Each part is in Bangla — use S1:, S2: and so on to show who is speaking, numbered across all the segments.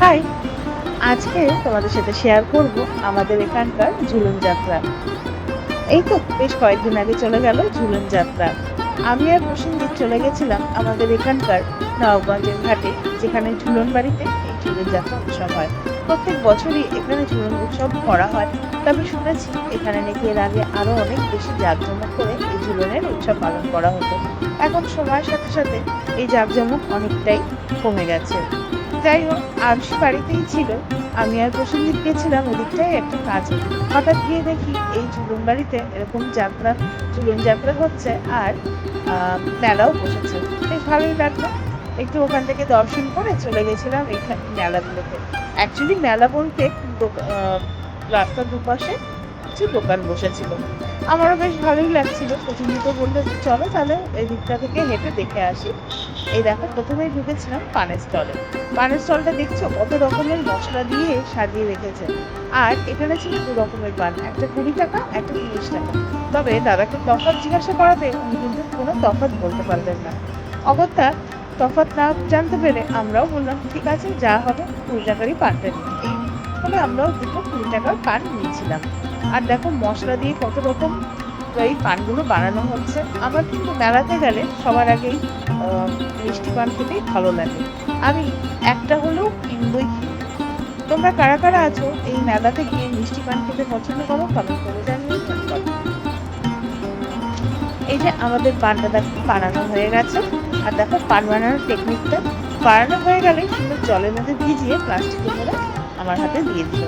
S1: হাই। আজকে তোমাদের সাথে শেয়ার করব আমাদের এখানকার ঝুলন যাত্রা। এই তো, বেশ কয়েকদিন আগে চলে গেল ঝুলন যাত্রা। আমি আর প্রসেনজিৎ চলে গেছিলাম আমাদের এখানকার নবগঞ্জের ঘাটে, যেখানে ঝুলন বাড়িতে এই ঝুলন যাত্রা উৎসব হয়। প্রত্যেক বছরই এখানে ঝুলন উৎসব করা হয়। তবে শুনেছি এখানে নাকি এর আগে আরও অনেক বেশি জাঁকজমক করে এই ঝুলনের উৎসব পালন করা হতো। এখন সময়ের সাথে সাথে এই জাঁকজমক অনেকটাই কমে গেছে। যাই হোক, আংশি বাড়িতেই ছিল। আমি আর প্রসেনজিৎ গেছিলাম ওদিকটাই একটা কাজ। হঠাৎ গিয়ে দেখি এই ঝুলন বাড়িতে এরকম যাত্রা ঝুলন যাত্রা হচ্ছে আর মেলাও বসেছে। বেশ ভালোই লাগল। একটু ওখান থেকে দর্শন করে চলে গেছিলাম এখানে মেলাগুলোতে। অ্যাকচুয়ালি মেলা বলতে রাস্তার দুপাশে কিছু দোকান বসেছিল। আমারও বেশ ভালোই লাগছিল। প্রতিনিয়ত বলল, চলো তাহলে এই দিকটা থেকে হেঁটে দেখে আসি। এই দেখো, প্রথমেই ঢুকেছিলাম পানের স্টলে। পানের স্টলটা দেখছ? কত রকমের মশলা দিয়ে সাজিয়ে রেখেছে। আর এখানে ছিল দু রকমের পান, একটা কুড়ি টাকা, একটা তিরিশ টাকা। তবে দাদাকে তফাৎ জিজ্ঞাসা করাতে উনি কিন্তু কোনো তফাৎ বলতে পারবেন না। অগত্যা তফাৎ না জানতে পেরে আমরাও বললাম, ঠিক আছে, যা হবে, কুড়ি টাকারই পানটা নিই। তবে আমরাও দুটো কুড়ি টাকার পান নিয়েছিলাম। আর দেখো মশলা দিয়ে কত রকম এই পানগুলো বানানো হচ্ছে। আমার কিন্তু মেলাতে গেলে সবার আগেই মিষ্টি পান খেতেই ভালো লাগে। আমি একটা হলেও কিনবই। তোমরা কারা কারা আছো এই মেলাতে গিয়ে মিষ্টি পান খেতে পছন্দ করো? কমেন্ট করে এই যে আমাদের পানটা দেখো, বানানো হয়ে গেছে। আর দেখো পান বানানোর টেকনিকটা বানানো হয়ে গেলে সুন্দর জলের মধ্যে ভিজিয়ে প্লাস্টিকে করে আমার হাতে দিয়ে দিল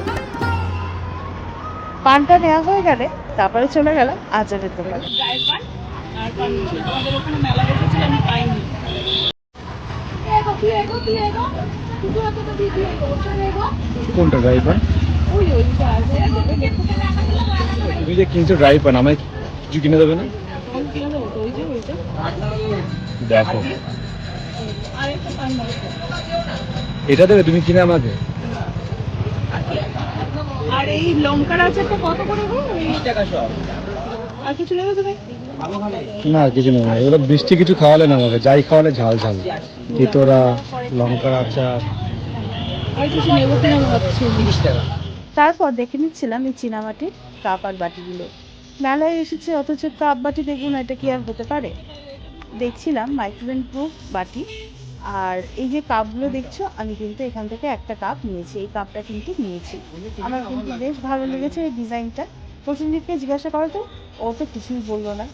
S1: পানটা নেওয়া হয়ে গেলে তারপরে চলে গেলাম আচারের দোকানে।
S2: কোনটা ড্রাই পান তুমি যে কিনছো ড্রাই পান আমায় কিছু কিনে দেবে না? দেখো। এটা দেবে, তুমি কিনে আমাকে?
S3: আর এই লঙ্কার আচারটা কত করে গো? টাকা সব। আর কিছু নেবে তুমি?
S2: না কিছু নেই এগুলো বৃষ্টি কিছু খাওয়ালে না আমাকে। যাই খাওয়ালে ঝাল ঝাল। তিতোরা লঙ্কার আচার।
S3: আর কিছু নেব কিনা ভাবছি। তিরিশ টাকা।
S1: তারপর দেখে নিচ্ছিলাম এই চীনামাটির কাপ আর বাটিগুলো। মেলায় এসেছে অথচ কাপ বাটি দেখুন এটা কি আর হতে পারে? দেখছিলাম মাইক্রোওয়েভ প্রুফ বাটি। আর এই যে কাপগুলো দেখছ, আমি কিন্তু এখান থেকে একটা কাপ নিয়েছি। এই কাপটা কিন্তু নিয়েছি। আমার কিন্তু বেশ ভালো লেগেছে এই ডিজাইনটা। প্রসেনজিৎকে জিজ্ঞাসা করো তো, ও তো কিছুই বলল না।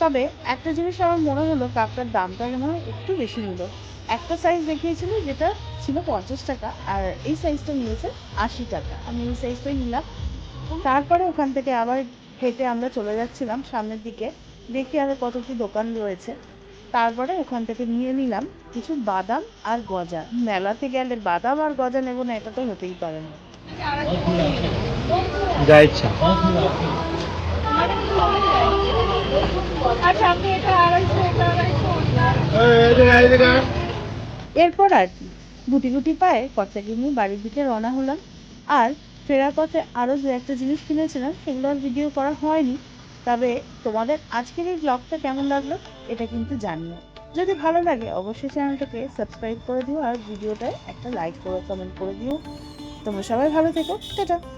S1: তবে একটা জিনিস আমার মনে হলো কাপটার দামটা মনে একটু বেশি নিল। একটা সাইজ দেখিয়েছিল যেটা ছিল পঞ্চাশ টাকা, আর এই সাইজটা নিয়েছে আশি টাকা। আমি এই সাইজটাই নিলাম। তারপরে ওখান থেকে আবার হেঁটে আমরা চলে যাচ্ছিলাম সামনের দিকে। দেখি আরও কত কি দোকান রয়েছে। তারপরে ওখান থেকে নিয়ে নিলাম কিছু বাদাম আর গজা। মেলাতে গেলে বাদাম আর গজা নেব না এটা তো হতেই পারে না।
S2: যা ইচ্ছা।
S1: এরপর আর কি গুটি গুটি পায়ে কর্তাকে নিয়ে বাড়ির দিকে রওনা হলাম। আর ফেরার পথে আরও দু একটা জিনিস কিনেছিলাম সেগুলো আর ভিডিও করা হয়নি। তবে তোমাদের আজকের এই ব্লগটা কেমন লাগল? এটা কিন্তু জানিও। যদি ভালো লাগে, অবশ্যই চ্যানেলটাকে সাবস্ক্রাইব করে দিও আর ভিডিওটায় একটা লাইক করে কমেন্ট করে দিও। তোমরা সবাই ভালো থেকো। টাটা।